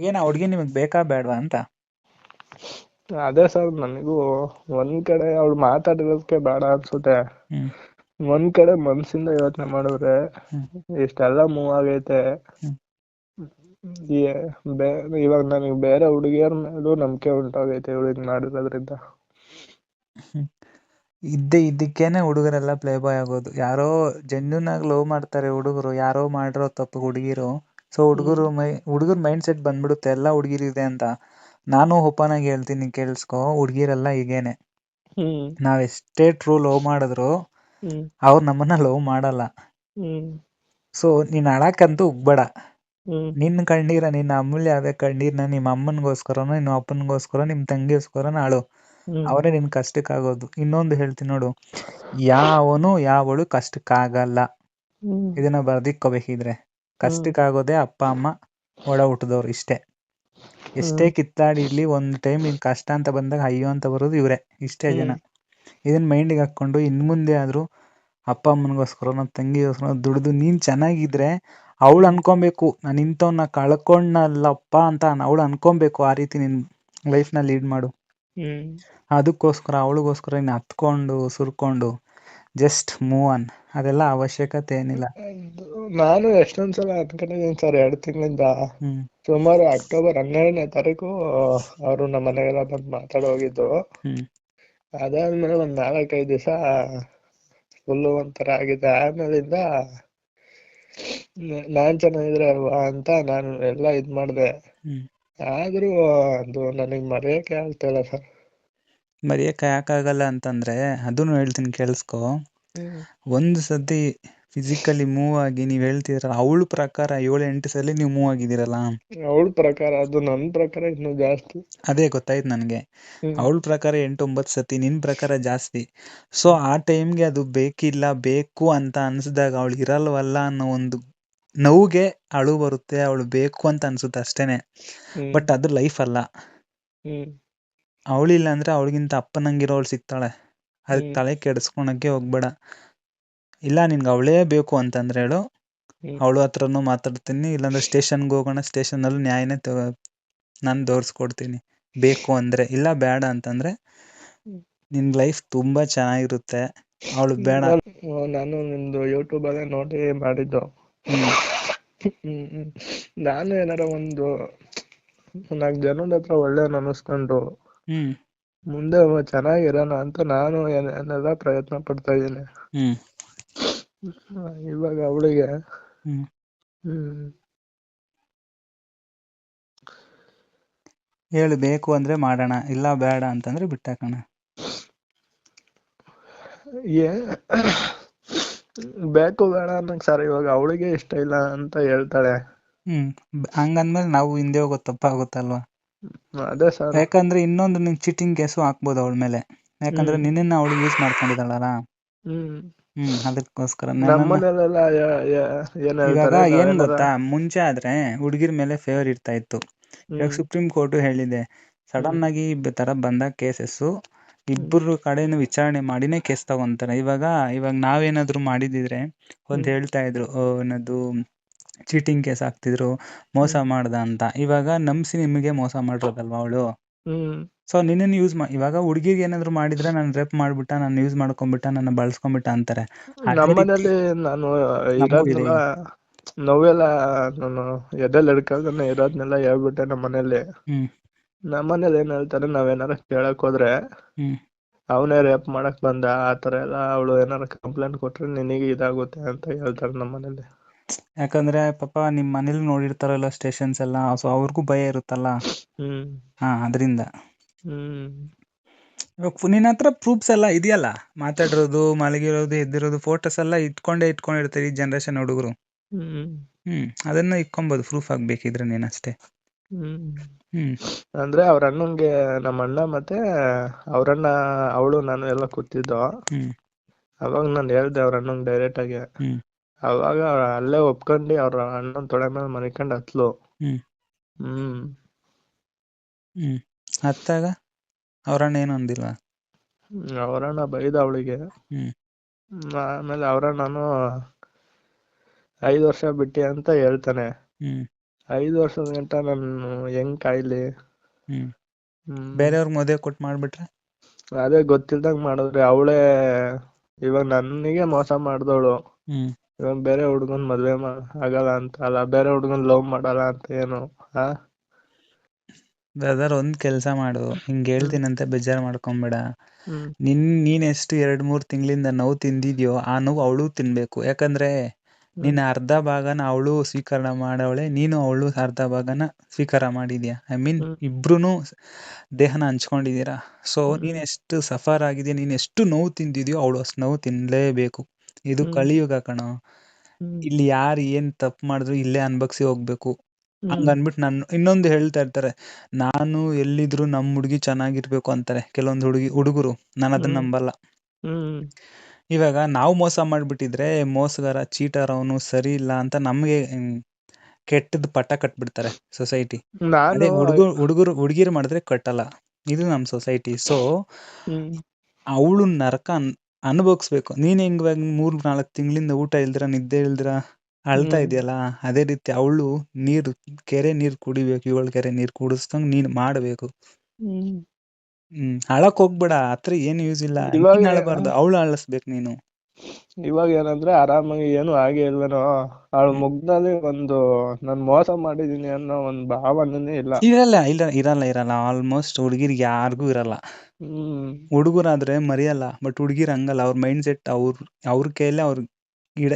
ಏನ ಹುಡ್ಗಿ ನಿಮಗ್ ಬೇಕಾ ಬೇಡವಾ ಅಂತ? ಅದೇ ಸರ್ ನನಗೂ ಒಂದ್ ಕಡೆ ಅವ್ಳು ಮಾತಾಡಿರೋದಕ್ಕೆ ಬೇಡ ಅನ್ಸುತ್ತೆ. ಹ್ಮ್. ಒಂದ್ ಕಡೆ ಮನ್ಸಿಂದ ಯೋಚನೆ ಮಾಡಿದ್ರೆ. ಇಷ್ಟೆಲ್ಲ ಮೂವ್ ಆಗೈತೆ. ಏ- ಬೇ- ಇವಾಗ ನನಗೆ ಬೇರೆ ಹುಡುಗಿಯರ ಮೇಲೂ ನಂಬಿಕೆ ಉಂಟಾಗೈತೆ ಇವಳಿಗೆ ಮಾಡಿರೋದ್ರಿಂದ. ಇದ್ದೇ ಇದಕ್ಕೇನೆ ಹುಡುಗರೆಲ್ಲ ಪ್ಲೇ ಬಾಯ್ ಆಗೋದು. ಯಾರೋ ಜೆನ್ಯೂನ್ ಆಗಿ ಲವ್ ಮಾಡ್ತಾರೆ ಹುಡುಗರು ಯಾರೋ ಮಾಡಿರೋ ತಪ್ಪು ಹುಡುಗಿರು. ಸೊ ಹುಡುಗರು ಮೈ ಹುಡುಗರ ಮೈಂಡ್ ಸೆಟ್ ಬಂದ್ಬಿಡುತ್ತೆ ಎಲ್ಲ ಹುಡುಗಿರಿದೆ ಅಂತ. ನಾನು ಓಪನ್ ಆಗಿ ಹೇಳ್ತೀನಿ ಕೇಳಿಸ್ಕೊ ಹುಡುಗಿರೆಲ್ಲ ಹೀಗೇನೆ. ಹ್ಮ್. ನಾವ್ ಎಷ್ಟೇ ಟ್ರೂ ಲವ್ ಮಾಡಿದ್ರು ಅವ್ರು ನಮ್ಮನ್ನ ಲವ್ ಮಾಡಲ್ಲ. ಸೊ ನೀನ್ ಅಳಕ್ಕಂತೂ ಉಗ್ಬೇಡ. ನಿನ್ ನಿನ್ನ ಕಣ್ಣೀರ ನಿನ್ನ ಅಮೂಲ್ಯ ಆದ ಕಣ್ಣೀರ್ನ ನಿಮ್ಮ ಅಮ್ಮನಿಗೋಸ್ಕರನೋ ನಿಮ್ಮ ಅಪ್ಪನಿಗೋಸ್ಕರ ನಿಮ್ ತಂಗಿಗೋಸ್ಕರನ ಅಳು ಅವರೆ ನಿನ್ ಕಷ್ಟಕ್ಕಾಗೋದು. ಇನ್ನೊಂದು ಹೇಳ್ತೀನಿ ನೋಡು. ಯಾವನು ಯಾವಳು ಕಷ್ಟಕ್ಕಾಗಲ್ಲ. ಇದನ್ನ ಬರ್ದಿಕ್ಕೋಬೇಕಿದ್ರೆ. ಕಷ್ಟಕ್ಕಾಗೋದೇ ಅಪ್ಪ ಅಮ್ಮ ಒಳ ಹುಟ್ಟಿದವ್ರು ಇಷ್ಟೇ. ಎಷ್ಟೇ ಕಿತ್ತಾಡಿರ್ಲಿ ಒಂದ್ ಟೈಮ್ ಇನ್ ಕಷ್ಟ ಅಂತ ಬಂದಾಗ ಅಯ್ಯೋ ಅಂತ ಬರೋದು ಇವ್ರೆ ಇಷ್ಟೇ ಜನ. ಇದನ್ನ ಮೈಂಡಿಗೆ ಹಾಕೊಂಡು ಇನ್ ಮುಂದೆ ಆದ್ರೂ ಅಪ್ಪ ಅಮ್ಮನಿಗೋಸ್ಕರ ನಮ್ಮ ತಂಗಿಗೋಸ್ಕರ ದುಡ್ದು ನೀನ್ ಚೆನ್ನಾಗಿದ್ರೆ ಅವಳು ಅನ್ಕೊಬೇಕು. ನಾನು ಇಂಥವ್ನ ಕಳ್ಕೊಂಡ್ನಲ್ಲಪ್ಪ ಅಂತ ಅವಳು ಅನ್ಕೊಬೇಕು ಆ ರೀತಿ ನಿನ್ನ ಲೀಡ್ ಮಾಡು. ಅದಕ್ಕೋಸ್ಕರ ಅವಳಿಗೋಸ್ಕರ ನೀನ್ ಹತ್ಕೊಂಡು ಸುರ್ಕೊಂಡು ಜಸ್ಟ್ ಮೂವ್ ಆನ್ ಅದೆಲ್ಲ ಅವಶ್ಯಕತೆ ಏನಿಲ್ಲ. ನಾನು ಎಷ್ಟೊಂದ್ ಸಲ ಅನ್ಕೊಂಡಿದ್ದೀನಿ ಸರ್ ಎರಡು ತಿಂಗಳಿಂದ. ಸುಮಾರು ಅಕ್ಟೋಬರ್ ಹನ್ನೆರಡನೇ ತಾರೀಕು ಅವರು ನಮ್ಮ ಮನೆಗೆಲ್ಲ ಬಂದು ಮಾತಾಡ ಹೋಗಿದ್ದು. ಅದಾದ್ಮೇಲೆ ಒಂದ್ ನಾಲ್ಕೈದು ದಿವಸ ಫುಲ್ಲು ಒಂಥರ ಆಗಿದೆ. ಆಮೇಲಿಂದ ನಾನ್ ಚೆನ್ನಾಗಿದ್ರೆ ಅಲ್ವಾ ಅಂತ ನಾನು ಎಲ್ಲ ಇದ್ ಮಾಡಿದೆ. ಆದ್ರೂ ಅದು ನನಗ್ ಮರೆಯಕ್ಕೆ ಆಗ್ತಿಲ್ಲ ಸರ್. ಮರೆಯಕ್ಕೆ ಯಾಕಾಗಲ್ಲ ಅಂತಂದ್ರೆ ಅದನ್ನು ಹೇಳ್ತೀನಿ ಕೇಳಿಸ್ಕೊ. ಒಂದು ಸತಿ ಫಿಸಿಕಲಿ ಮೂವ್ ಆಗಿ ನೀವ್ ಹೇಳ್ತಿದ್ರ ಅವಳ ಪ್ರಕಾರ ಏಳು ಎಂಟು ಸಲ ನೀವು ಮೂವ್ ಆಗಿದ್ದೀರಲ್ಲ. ಅವಳ ಪ್ರಕಾರ ಅದು ನನ್ನ ಪ್ರಕಾರ ಇನ್ನು ಜಾಸ್ತಿ. ಅದೇ ಗೊತ್ತಾಯ್ತು ನನಗೆ. ಅವಳ ಪ್ರಕಾರ ಎಂಟು ಒಂಬತ್ತು ಸತಿ ನಿನ್ ಪ್ರಕಾರ ಜಾಸ್ತಿ. ಸೊ ಆ ಟೈಮ್ಗೆ ಅದು ಬೇಕಿಲ್ಲ ಬೇಕು ಅಂತ ಅನ್ಸಿದಾಗ ಅವಳು ಇರಲ್ವಲ್ಲ ಅನ್ನೋ ಒಂದು ನೋವಿಗೆ ಅಳು ಬರುತ್ತೆ ಅವಳು ಬೇಕು ಅಂತ ಅನ್ಸುತ್ತೆ ಅಷ್ಟೇನೆ. ಬಟ್ ಅದು ಲೈಫ್ ಅಲ್ಲ. ಅವಳಿಲ್ಲ ಅಂದ್ರೆ ಅವಳಿಗಿಂತ ಅವಳು ಸಿಗ್ತಾಳೆ. ಅದಕ್ಕೆ ತಲೆ ಕೆಡಿಸ್ಕೊಳಕ್ಕೆ ಹೋಗ್ಬೇಡ. ಇಲ್ಲ ನಿನ್ಗೆ ಅವಳೇ ಬೇಕು ಅಂತಂದ್ರೆ ಹೇಳು. ಅವಳು ಹತ್ರನೂ ಮಾತಾಡ್ತೀನಿ ಇಲ್ಲಾಂದ್ರೆ ಸ್ಟೇಷನ್ಗೆ ಹೋಗೋಣ ಸ್ಟೇಷನ್ ಅಲ್ಲಿ ನ್ಯಾಯನೇ ನಾನು ತೋರಿಸ್ಕೊಡ್ತೀನಿ. ಬೇಕು ಅಂದ್ರೆ ಇಲ್ಲ ಬೇಡ ಅಂತಂದ್ರೆ. ನಿನ್ ಲೈಫ್ ತುಂಬಾ ಚೆನ್ನಾಗಿರುತ್ತೆ. ಅವಳು ಬೇಡ. ನಾನು- ನಿಮ್ದು ಯೂಟ್ಯೂಬ್ ಅಲ್ಲೇ ನೋಡಿ ಮಾಡಿದ್ದು. ನಾನು ಏನಾರ ಒಂದು ನಾಲ್ಕು ಜನದ ಹತ್ರ ಒಳ್ಳೆ ಅನಿಸ್ಕೊಂಡು ಹ್ಮ್. ಮುಂದೆ ಚೆನ್ನಾಗಿರೋಣ ಅಂತ ನಾನು ಏನ್- ಏನೆಲ್ಲ ಪ್ರಯತ್ನ ಪಡ್ತಾ ಇದ್ದೀನಿ. ಇವಾಗ ಅವಳಿಗೆ ಹೇಳು ಬೇಕು ಅಂದ್ರೆ ಮಾಡೋಣ ಇಲ್ಲ ಬೇಡ ಅಂತಂದ್ರೆ ಬಿಟ್ಟಾಕೋಣ. ಏ ಬೇಕು ಬೇಡ ಅನ್ನಂಗ್ ಸರ್ ಇವಾಗ ಅವಳಿಗೆ ಇಷ್ಟ ಇಲ್ಲ ಅಂತ ಹೇಳ್ತಾಳೆ. ಹ್ಮ್. ಹಂಗಂದ್ಮೇಲೆ ನಾವು ಹಿಂದೆ ಹೋಗೋದು ತಪ್ಪಾಗುತ್ತಲ್ವಾ? ಅದೇ ಸರ್ ಯಾಕಂದ್ರೆ ಇನ್ನೊಂದು ನಿನ್ ಚೀಟಿಂಗ್ ಕೇಸು ಹಾಕ್ಬೋದು ಅವಳ ಮೇಲೆ. ಯಾಕಂದ್ರೆ ನಿನ್ನನ್ನ ನಿನ್ನ ಅವಳು ಯೂಸ್ ಮಾಡ್ಕೊಂಡಿದ್ದಾಳಲ್ಲ. ಹ್ಮ್. ಹ್ಮ್ ಅದಕ್ಕೋಸ್ಕರ ನಮ್ಮ ನನ್ನನ್ನ ಮನೇಲೆಲ್ಲ ಯ- ಯ- ಏನ್ ಇವಾಗ ಹೇಳ್ತಾರೆ ಏನ್ ನಾವೇನಾರ- ಗೊತ್ತಾ ಮುಂಚೆ ಆದ್ರೆ ಹುಡುಗಿರ ಮೇಲೆ ಫೇವರ್ ಇರ್ತಾ ಇತ್ತು. ಇವಾಗ ಹ್ಮ್. ಸುಪ್ರೀಂ ಕೋರ್ಟ್ ಹೇಳಿದೆ ಸಡನ್ ಆಗಿ ಈ ತರ ಬಂದ ಕೇಸಸ್ ಇಬ್ಬರು ಕಡೆನು ವಿಚಾರಣೆ ಮಾಡಿನೇ ಕೇಸ್ ತಗೊಂತಾರೆ. ಇವಾಗ ಇವಾಗ ನಾವೇನಾದ್ರೂ ಮಾಡಿದಿದ್ರೆ ಒಂದ್ ಹೇಳ್ತಾ ಇದ್ರು ಏನದು ಚೀಟಿಂಗ್ ಕೇಸ್ ಹಾಕ್ತಿದ್ರು ಮೋಸ ಮಾಡ್ದ ಅಂತ. ಇವಾಗ ನಮ್ಸಿ ನಿಮಗೆ ಮೋಸ ಮಾಡಿರೋದಲ್ವಾ ಅವಳು? ಹ್ಮ್. ಸೊ ನಿನ್ನನ್ನು ಯೂಸ್ ಮಾ ಇವಾಗ ಹುಡುಗಿಗೆ ಏನಾದ್ರು ಮಾಡಿದ್ರೆ ನಾನು ರೇಪ್ ಮಾಡ್ಬಿಟ್ಟ ನಾನು ಯೂಸ್ ಮಾಡ್ಕೊಂಡ್ಬಿಟ್ಟ ನನ್ನ ಬಳಸ್ಕೊಂಡ್ಬಿಟ್ಟ ಅಂತಾರೆ. ಅದೇ ನಮ್ಮ ರೀತಿ ಮನೇಲಿ ನಾನು ಇರೋದ್ನೆಲ್ಲ ನೋವೆಲ್ಲ ನಾನು ಎದೆಲ್ ಹಿಡ್ಕೊಂಡ್ ಇರೋದ್ನೆಲ್ಲ ಹೇಳ್ಬಿಟ್ಟೆ ನಮ್ಮ ಮನೇಲಿ. ಹ್ಮ್. ನಮ್ಮ ಮನೇಲಿ ಏನ್ ಹೇಳ್ತಾರೆ ನಾವೇನಾರ ಕೇಳಕ್ ಹೋದ್ರೆ ಹ್ಮ್. ಅವನೇ ರೇಪ್ ಮಾಡಕ್ ಬಂದ ಆತರ ಎಲ್ಲ ಅವಳು ಏನಾರ ಕಂಪ್ಲೇಂಟ್ ಕೊಟ್ರೆ ನಿನಗೆ ಇದಾಗುತ್ತೆ ಅಂತ ಹೇಳ್ತಾರೆ ನಮ್ಮ ಮನೇಲಿ. ಯಾಕಂದ್ರೆ ಪಾಪ ನಿಮ್ ಮನೇಲಿ ನೋಡಿರ್ತಾರಲ್ಲ ಸ್ಟೇಷನ್ಸ್ ಎಲ್ಲ ಸೊ ಅವ್ರಿಗೂ ಭಯ ಇರುತ್ತಲ್ಲ? ಹ್ಮ್. ಹಾ ಅದರಿಂದ. ಹ್ಮ್. ಇವಾಗ ನಿನ್ನ ಹತ್ರ ಪ್ರೂಫ್ಸ್ ಎಲ್ಲ ಇದೆಯಲ್ಲ? ಮಾತಾಡಿರೋದು ಮಲಗಿರೋದು ಎದ್ದಿರೋದು ಫೋಟೋಸ್ ಎಲ್ಲ ಇಟ್ಕೊಂಡೇ ಇಟ್ಕೊಂಡಿರ್ತಾರೆ ಈ ಜನರೇಷನ್ ಹುಡುಗರು. ಹ್ಮ್. ಹ್ಮ್ ಅದನ್ನ ಇಟ್ಕೊಂಬೋದು ಪ್ರೂಫ್ ಆಗ್ಬೇಕಿದ್ರೆ ನೀನ್ ಅಷ್ಟೇ. ಹ್ಮ್. ಹ್ಮ್. ಅಂದ್ರೆ ಅವ್ರ ಅಣ್ಣಂಗೆ ನಮ್ಮ ಅಣ್ಣ ಮತ್ತೆ ಅವ್ರಣ್ಣ ಅವಳು ನಾನು ಎಲ್ಲ ಕೂತಿದ್ದೋ ಹ್ಮ್. ಅವಾಗ ನಾನು ಹೇಳ್ದೆ ಅವ್ರ ಅಣ್ಣಂಗ್ ಡೈರೆಕ್ಟ್ ಆಗಿ. ಹ್ಮ್. ಅವಾಗ ಅಲ್ಲೇ ಒಪ್ಕೊಂಡಿ ಅವ್ರ ಅಣ್ಣನ್ ತೊಡೆ ಮೇಲೆ ಮನಿಕೊಂಡ್ ಹತ್ಲು. ಹ್ಮ್. ಹ್ಮ್. ಹ್ಮ್. ಹತ್ತಾಗ? ಅವ್ರಣ್ಣ ಏನು ಅಂದಿಲ್ವಾ ಅವರಣ್ಣ ಬೈದ ಅವಳಿಗೆ. ಹ್ಮ್. ಆಮೇಲೆ ಅವರಣ್ಣನು ಐದ್ ವರ್ಷ ಬಿಟ್ಟಿ ಅಂತ ಹೇಳ್ತಾನೆ. ಹ್ಮ್. ಐದು ವರ್ಷದ ಗಂಟ ನಾನು ಹೆಂಗ್ ಕಾಯ್ಲಿ? ಹ್ಮ್. ಹ್ಮ್. ಬೇರೆಯವ್ರಿಗೆ ಮದುವೆ ಕೊಟ್ಟು ಮಾಡ್ಬಿಟ್ರೆ? ಅದೇ ಗೊತ್ತಿಲ್ದಂಗ್ ಮಾಡಿದ್ರೆ ಅವಳೇ ಇವಾಗ ನನಗೆ ಮೋಸ ಮಾಡ್ದವಳು. ಹ್ಮ್. ಇವಾಗ ಬೇರೆ ಹುಡ್ಗನ್ ಮದ್ವೆ ಮಾ ಆಗಲ್ಲ ಅಂತ. ಅಲ್ಲ ಬೇರೆ ಹುಡುಗನ್ ಲವ್ ಮಾಡಲ್ಲ ಅಂತ ಏನು ಆ? ಬ್ರದರ್ ಒಂದ್ ಕೆಲ್ಸ ಮಾಡು. ಹಿಂಗ್ ಹೇಳ್ತೀನಂತ ಬೇಜಾರ್ ಮಾಡ್ಕೊಂಬೇಡ. ನಿನ್ ನೀನ್ ಎಷ್ಟು ಎರಡ್ ಮೂರ್ ತಿಂಗಳಿಂದ ನೋವು ತಿಂದಿದ್ಯೋ ಆ ನೋವು ಅವಳು ತಿನ್ಬೇಕು. ಯಾಕಂದ್ರೆ ನಿನ್ನ ಅರ್ಧ ಭಾಗನ ಅವಳು ಸ್ವೀಕಾರ ಮಾಡವಳೆ ನೀನು ಅವಳು ಅರ್ಧ ಭಾಗನ ಸ್ವೀಕಾರ ಮಾಡಿದ್ಯಾ? ಐ ಮೀನ್ ಇಬ್ರೂನು ಇಬ್ರುನು ದೇಹನ ಹಂಚ್ಕೊಂಡಿದೀರಾ ಸೊ. ನೀನ್ ಎಷ್ಟು ಸಫರ್ ಆಗಿದ್ಯಾ ನೀನ್ ಎಷ್ಟು ನೋವು ತಿಂದಿದ್ಯೋ ಅವಳು ಅಷ್ಟು ನೋವು ತಿನ್ಲೇಬೇಕು. ಇದು. ಕಲಿಯುಗ ಕಣೋ. ಇಲ್ಲಿ ಯಾರು ಏನ್ ತಪ್ಪು ಮಾಡಿದ್ರು ಇಲ್ಲೇ ಅನ್ಭವ್ಸಿ ಹೋಗ್ಬೇಕು. ಹಂಗ ಅನ್ಬಿಟ್ಟು ನಾನು ಇನ್ನೊಂದು ಹೇಳ್ತಾ ಇರ್ತಾರೆ ನಾನು ಎಲ್ಲಿದ್ರು ನಮ್ ಹುಡುಗಿ ಚೆನ್ನಾಗಿರ್ಬೇಕು ಅಂತಾರೆ ಕೆಲವೊಂದು ಹುಡುಗಿ ಹುಡುಗರು. ನಾನು ಅದನ್ನ ನಂಬಲ್ಲ. ಇವಾಗ ನಾವು ಮೋಸ ಮಾಡ್ಬಿಟ್ಟಿದ್ರೆ ಮೋಸಗಾರ ಚೀಟರ್ ಅವನು ಸರಿ ಇಲ್ಲ ಅಂತ ನಮ್ಗೆ ಕೆಟ್ಟದ್ ಪಟ್ಟ ಕಟ್ಬಿಡ್ತಾರೆ ಸೊಸೈಟಿ. ಅದೇ ಹುಡುಗರು ಹುಡುಗರು ಹುಡುಗಿರು ಮಾಡಿದ್ರೆ ಕಟ್ಟಲ್ಲ. ಇದು ನಮ್ ಸೊಸೈಟಿ. ಸೊ ಅವಳು ನರಕ ಅನುಭವಿಸ್ಬೇಕು. ನೀನ್ ಹೆಂಗ್ ಇವಾಗ ಮೂರ್ ನಾಲ್ಕು ತಿಂಗಳಿಂದ ಊಟ ಇಲ್ದಿರ ನಿದ್ದೆ ಇಲ್ದಿರ ಅಳ್ತಾ ಹ್ಮ್. ಇದೆಯಲ್ಲ ಅದೇ ರೀತಿ ಅವಳು ನೀರು ಕೆರೆ ನೀರ್ ಕುಡಿಬೇಕು ಏಳ್ ಕೆರೆ ನೀರ್ ಕುಡಿಸ್ದಂಗ್ ನೀನ್ ಮಾಡ್ಬೇಕು. ಹ್ಮ್. ಹ್ಮ್ ಅಳಕ್ ಹೋಗ್ಬೇಡ ಹತ್ರ ಏನು ಯೂಸ್ ಇಲ್ಲ ಇವಾಗ ನೀನ್ ಅಳಬಾರ್ದು ಅವಳು ಅಳಿಸ್ಬೇಕು ನೀನು. ಇವಾಗ ಏನಂದ್ರೆ ಆರಾಮಾಗಿ ಏನು ಆಗೇ ಇಲ್ವೇನೋ ಅವಳು ಹ್ಮ್. ಮುಗ್ದಲ್ಲಿ ಒಂದು ನಾನ್ ಮೋಸ ಮಾಡಿದೀನಿ ಅನ್ನೋ ಒಂದ್ ಭಾವನೆನೇ ಇಲ್ಲ. ಇರಲ್ಲ ಇಲ್ಲ ಇರಲ್ಲ ಇರಲ್ಲ ಆಲ್ಮೋಸ್ಟ್ ಹುಡುಗಿರ್ ಯಾರಿಗೂ ಇರಲ್ಲ. ಹುಡುಗರಾದ್ರೆ ಮರೆಯಲ್ಲ ಬಟ್ ಹುಡುಗಿರು ಹಂಗಲ್ಲ ಅವ್ರ ಮೈಂಡ್ ಸೆಟ್ ಅವ್ರ ಅವ್ರ ಕೈಯಲ್ಲೇ ಅವ್ರ ಇಡ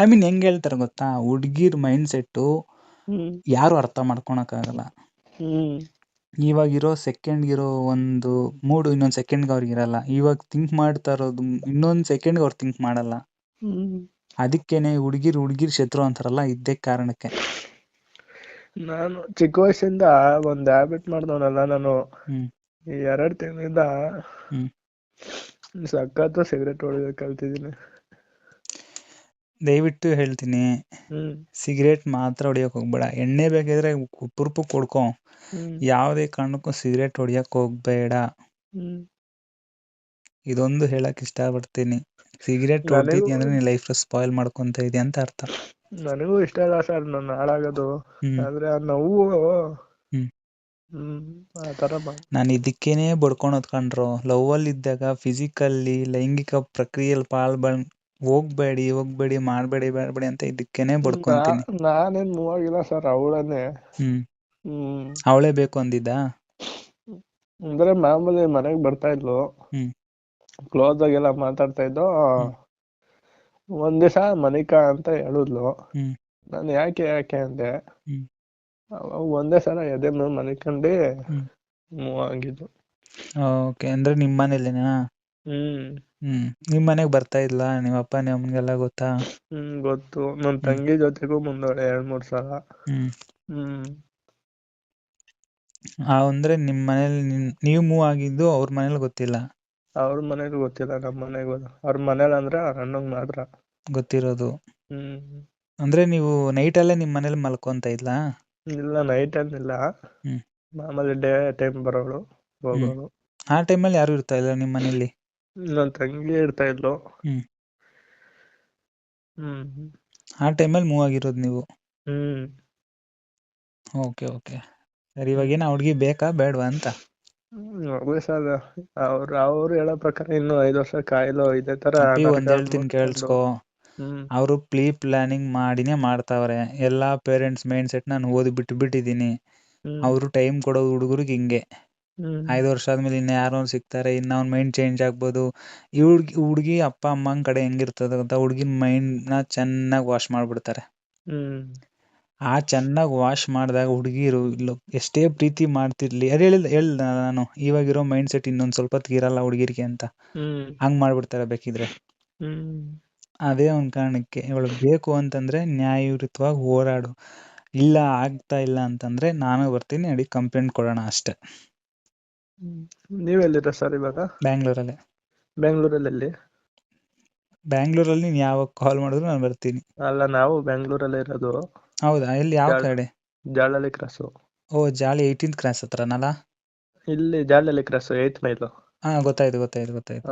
ಐ ಮೀನ್ ಹೆಂಗ್ ಹೇಳ್ತಾರೆ ಗೊತ್ತಾ? ಹುಡುಗಿರ್ ಮೈಂಡ್ ಸೆಟ್ ಯಾರು ಅರ್ಥ ಮಾಡ್ಕೊಳಕ್ ಆಗಲ್ಲ ಇರೋ ಸೆಕೆಂಡ್ ಇರೋ ಒಂದು ಮೂಡ್ ಇನ್ನೊಂದ್ ಸೆಕೆಂಡ್ ಅವ್ರಿಗೆ ಇರಲ್ಲ. ಇವಾಗ ಥಿಂಕ್ ಮಾಡ್ತಾ ಇರೋದು ಇನ್ನೊಂದ್ ಸೆಕೆಂಡ್ ಅವ್ರು ಥಿಂಕ್ ಮಾಡಲ್ಲ. ಅದಕ್ಕೇನೆ ಹುಡುಗಿರ್ ಹುಡುಗಿರ್ ಶತ್ರು ಅಂತಾರಲ್ಲ ಇದ್ದೇ ಕಾರಣಕ್ಕೆ. ನಾನು ಚಿಕ್ಕ ವಯಸ್ಸಿಂದ ಒಂದ್ ಹ್ಯಾಬಿಟ್ ಮಾಡ್ದವನಲ್ಲ ನಾನು. ಈ ಎರಡ್ ತಿಂಗಳಿಂದ ಸಖತ್ತು ಸಿಗರೇಟ್ ಹೊಡಿಯೋದ್ ಕಲ್ತಿದ್ದೀನಿ. ದಯವಿಟ್ಟು ಹೇಳ್ತೀನಿ ಸಿಗರೇಟ್ ಮಾತ್ರ ಹೊಡಿಯಕ್ ಹೋಗ್ಬೇಡ. ಎಣ್ಣೆ ಬೇಕಿದ್ರೆ ಪುರ್ಪು ಕೊಡ್ಕೊ. ಯಾವ್ದೇ ಕಾರಣಕ್ಕೂ ಸಿಗರೇಟ್ ಹೊಡಿಯಕ್ ಹೋಗ್ಬೇಡ. ಇದೊಂದು ಹೇಳಕ್ ಇಷ್ಟಪಡ್ತೀನಿ. ಸಿಗರೇಟ್ ನನಗೂ ಹೊಡ್ದಿದ್ಯ ಅಂದ್ರೆ ನೀನ್ ಲೈಫ್ ಸ್ಪಾಯ್ಲ್ ಮಾಡ್ಕೊಂತ ಇದೀಯ ಅಂತ ಅರ್ಥ. ನನಗೂ ಇಷ್ಟ ಇಲ್ಲ ಸರ್ ನಾನು ಹಾಳಾಗೋದು. ಆದ್ರೆ ಆ ನೋವು ಹ್ಮ್ ಹ್ಮ್ ಆ ತರ ಮಾಡ್ ನಾನು ಇದಕ್ಕೇನೆ ಬಡ್ಕೊಳೋದ್ ಕಂಡ್ರು ಲವ್ ಅಲ್ಲಿ ಇದ್ದಾಗ ಫಿಸಿಕಲ್ಲಿ ಲೈಂಗಿಕ ಪ್ರಕ್ರಿಯೆಯಲ್ಲಿ ಪಾಲ್ಗೊಳ್ ಹೋಗ್ಬೇಡಿ ಹೋಗ್ಬೇಡಿ ಮಾಡ್ಬೇಡಿ ಮಾಡ್ಬೇಡಿ ಅಂತ ಇದಕ್ಕೇನೆ ಬಡ್ಕೊಂತೀನಿ. ನಾನೇನ್ ಮೂವ್ ಆಗಿಲ್ಲ ಸರ್ ಅವಳನ್ನೇ. ಹ್ಮ್. ಹ್ಮ್. ಅವಳೇ ಬೇಕು ಅಂದಿದ್ದ? ಅಂದ್ರೆ ಮಾಮೂಲಿ ಮನೆಗ್ ಬರ್ತಾ ಇದ್ಲು. ಹ್ಮ್. ಕ್ಲೋಸ್ ಆಗೆಲ್ಲ ಮಾತಾಡ್ತಾ ಇದ್ದೋ. ಒಂದ್ ದಿವಸ ಮನಿಕಾ ಅಂತ ಹೇಳಿದ್ಲು. ನಾನು ಯಾಕೆ ಯಾಕೆ ಅಂದೆ? ಹ್ಮ್. ಒಂದೇ ಸಲ ಎದೆ ಮೇಲೆ ಮನಿಕಂಡು ಹ್ಮ್. ಮೂವ್ ಆಗಿದ್ದು. ಓಕೆ. ಅಂದ್ರೆ ನಿಮ್ ಮನೇಲಿನಾ? ಹ್ಮ್. ಹ್ಮ್. ನಿಮ್ ಮನೆಗ್ ಬರ್ತಾ ಇದ್ಲ? ನಿಮ್ ಅಪ್ಪ ನಿಮ್ ಅಮ್ಮಂಗೆಲ್ಲ ಗೊತ್ತಾ? ಹ್ಮ್ ಗೊತ್ತು. ನನ್ ತಂಗಿ ಜೊತೆಗೂ ಮುಂದೋಳೆ ಎರಡ್ ಮೂರ್ ಸಲ. ಹ್ಮ್. ಹ್ಮ್. ಆ ಅಂದ್ರೆ ನಿಮ್ ಮನೇಲಿ ನೀವ್ ಮೂವ್ ಆಗಿದ್ದು ಅವ್ರ ಮನೇಲಿ ಗೊತ್ತಿಲ್ಲ? ಅವ್ರ ಮನೆಗೂ ಗೊತ್ತಿಲ್ಲ. ನಮ್ ಗೊತ್ತ ಅವ್ರ ಮನೇಲಿ ಅಂದ್ರೆ ಅವ್ರ ಅಣ್ಣಂಗ್ ಮಾತ್ರ. ಗೊತ್ತಿರೋದು. ಹ್ಮ್. ಅಂದ್ರೆ ನೀವು ನೈಟ್ ಅಲ್ಲೇ ನಿಮ್ ಮನೇಲಿ ಮಲ್ಕೊಂತ ಇದ್ಲಾ? ಇಲ್ಲ ನೈಟ್ ಏನಿಲ್ಲ. ಹ್ಮ್. ಮಾಮೂಲಿ ಡೇ ಟೈಮ್ ಬರೋಳು ಹೋಗೋಳು ಆ ಟೈಮಲ್ಲಿ ಯಾರು ಇರ್ತಾ ಇಲ್ಲ ನಿಮ್ ಮನೇಲಿ? ನನ್ ತಂಗಿ ಇರ್ತಾ ಇದ್ಲು. ಹ್ಮ್. ಹ್ಮ್. ಆ ಟೈಮಲ್ಲಿ ಮೂವ್ ಆಗಿರೋದು ನೀವು? ಹ್ಮ್. ಓಕೆ ಓಕೆ ಸರಿ ಇವಾಗ ಏನ ಹುಡ್ಗಿ ಬೇಕಾ ಬೇಡವಾ ಅಂತ? ಸರ್ ಅವ್ರ ಅವ್ರು ಹೇಳೋ ಪ್ರಕಾರ ಇನ್ನು ಐದು ವರ್ಷ ಕಾಯಿಲು ಇದೇ ತರ ಅಪ್ಪಿ ನಾಟಕ ಒಂದ್ ಹೇಳ್ತೀನಿ ಕೇಳಿಸ್ಕೊ. ಹ್ಮ್ ಅವರು ಪ್ಲೀ ಪ್ಲಾನಿಂಗ್ ಮಾಡಿನೇ ಮಾಡ್ತಾವ್ರೆ. ಎಲ್ಲಾ ಪೇರೆಂಟ್ಸ್ ಮೈಂಡ್ ಸೆಟ್ ನಾನು ಓದಿ ಬಿಟ್ಟು ಬಿಟ್ಟಿದೀನಿ ಅವ್ರು ಟೈಮ್ ಕೊಡೋದು ಹುಡುಗರಿಗೆ ಹಿಂಗೆ. ಐದು ವರ್ಷ ಆದ್ಮೇಲೆ ಇನ್ನ ಯಾರೋ ಸಿಗ್ತಾರೆ ಇನ್ನ ಅವ್ನ ಮೈಂಡ್ ಚೇಂಜ್ ಆಗ್ಬೋದು. ಈ ಹುಡ್ಗಿ ಹುಡ್ಗಿ ಅಪ್ಪ ಅಮ್ಮನ ಕಡೆ ಹೆಂಗಿರ್ತದ ಅಂತ ಹುಡುಗಿನ ಮೈಂಡ್ನ ಚೆನ್ನಾಗಿ ವಾಶ್ ಮಾಡ್ಬಿಡ್ತಾರೆ. ಆ ಚೆನ್ನಾಗಿ ವಾಶ್ ಮಾಡಿದಾಗ ಹುಡುಗಿರು ಇಲ್ಲ ಎಷ್ಟೇ ಪ್ರೀತಿ ಮಾಡ್ತಿರ್ಲಿ. ಅದೇ ಹೇಳಿದ ಹೇಳ್ದ ನಾನು ಇವಾಗಿರೋ ಮೈಂಡ್ ಸೆಟ್ ಇನ್ನೊಂದ್ ಸ್ವಲ್ಪ ಹೊತ್ತಿಗೆ ಇರಲ್ಲ ಹುಡುಗಿರಿಗೆ ಅಂತ. ಹಂಗ್ ಮಾಡ್ಬಿಡ್ತಾರೆ ಬೇಕಿದ್ರೆ. ಅದೇ ಒಂದು ಕಾರಣಕ್ಕೆ ಇವಳು ಬೇಕು ಅಂತಂದ್ರೆ ನ್ಯಾಯಯುತವಾಗಿ ಹೋರಾಡು. ಇಲ್ಲ ಆಗ್ತಾ ಇಲ್ಲ ಅಂತಂದ್ರೆ ನಾನು ಬರ್ತೀನಿ ಅಡಿ ಕಂಪ್ಲೇಂಟ್ ಕೊಡೋಣ ಅಷ್ಟೇ. ನೀವೆಲ್ಲಿರ ಸರ್ ಇವಾಗ? ಬ್ಯಾಂಗ್ಳೂರಲ್ಲೇ. ಬೆಂಗಳೂರಲ್ಲಿ ಎಲ್ಲಿ ಬ್ಯಾಂಗ್ಳೂರಲ್ಲಿ ನೀನ್ ಯಾವಾಗ ಕಾಲ್ ಮಾಡಿದ್ರು ನಾನು ಬರ್ತೀನಿ. ಅಲ್ಲ ನಾವು ಬ್ಯಾಂಗ್ಳೂರಲ್ಲೇ ಇರೋದು. ಹೌದಾ? ಇಲ್ಲಿ ಯಾವ ಕಡೆ? ಜಾಲಹಳ್ಳಿ ಕ್ರಾಸು ಓ ಜಾಲಿ ಏಯ್ಟೀನ್ ಕ್ರಾಸ್ ಹತ್ರನಲ್ಲ? ಇಲ್ಲಿ ಜಾಲಹಳ್ಳಿ ಕ್ರಾಸ್ ಏಯ್ತ್ ಮೈಲು ಹಾ ಗೊತ್ತಾಯ್ತು ಗೊತ್ತಾಯ್ತು ಗೊತ್ತಾಯ್ತು.